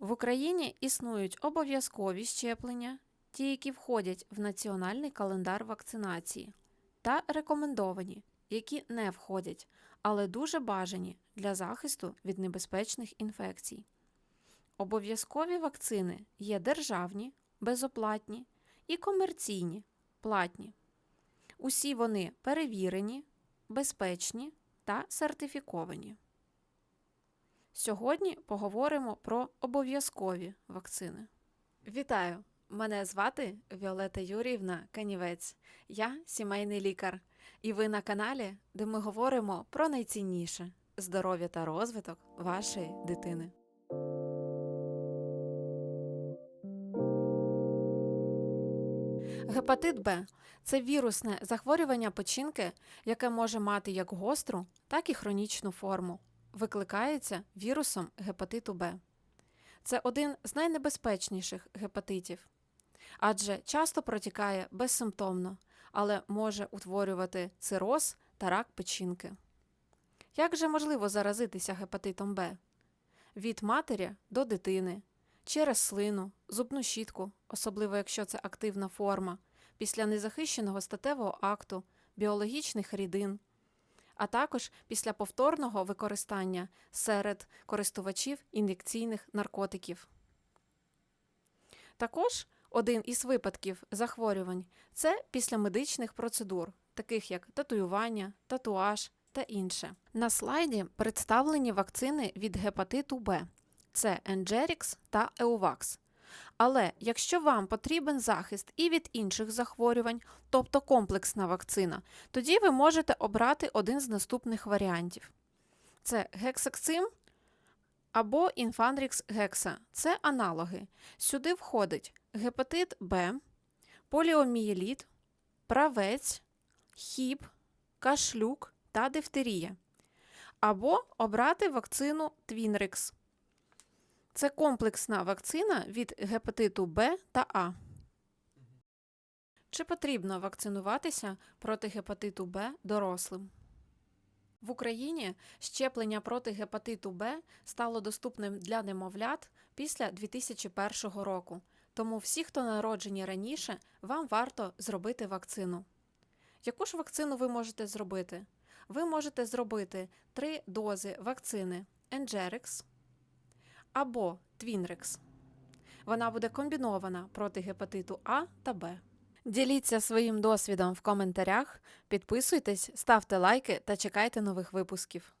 В Україні існують обов'язкові щеплення, ті, які входять в національний календар вакцинації, та рекомендовані, які не входять, але дуже бажані для захисту від небезпечних інфекцій. Обов'язкові вакцини є державні, безоплатні і комерційні, платні. Усі вони перевірені, безпечні та сертифіковані. Сьогодні поговоримо про обов'язкові вакцини. Вітаю! Мене звати Віолета Юріївна Канівець. Я сімейний лікар, і ви на каналі, де ми говоримо про найцінніше здоров'я та розвиток вашої дитини. Гепатит Б це вірусне захворювання печінки, яке може мати як гостру, так і хронічну форму. Викликається вірусом гепатиту Б. Це один з найнебезпечніших гепатитів, адже часто протікає безсимптомно, але може утворювати цироз та рак печінки. Як же можливо заразитися гепатитом Б? Від матері до дитини, через слину, зубну щітку, особливо якщо це активна форма, після незахищеного статевого акту, біологічних рідин, а також після повторного використання серед користувачів ін'єкційних наркотиків. Також один із випадків захворювань це після медичних процедур, таких як татуювання, татуаж та інше. На слайді представлені вакцини від гепатиту Б. Це Engerix та Euvax. Але якщо вам потрібен захист і від інших захворювань, тобто комплексна вакцина, тоді ви можете обрати один з наступних варіантів: це гексакцим або Infanrix Hexa. Це аналоги. Сюди входить гепатит Б, поліомієліт, правець, хіп, кашлюк та дифтерія. Або обрати вакцину Twinrix. Це комплексна вакцина від гепатиту Б та А. Чи потрібно вакцинуватися проти гепатиту Б дорослим? В Україні щеплення проти гепатиту Б стало доступним для немовлят після 2001 року. Тому всі, хто народжені раніше, вам варто зробити вакцину. Яку ж вакцину ви можете зробити? Ви можете зробити три дози вакцини Engerix або Твінрекс. Вона буде комбінована проти гепатиту А та Б. Діліться своїм досвідом в коментарях, підписуйтесь, ставте лайки та чекайте нових випусків.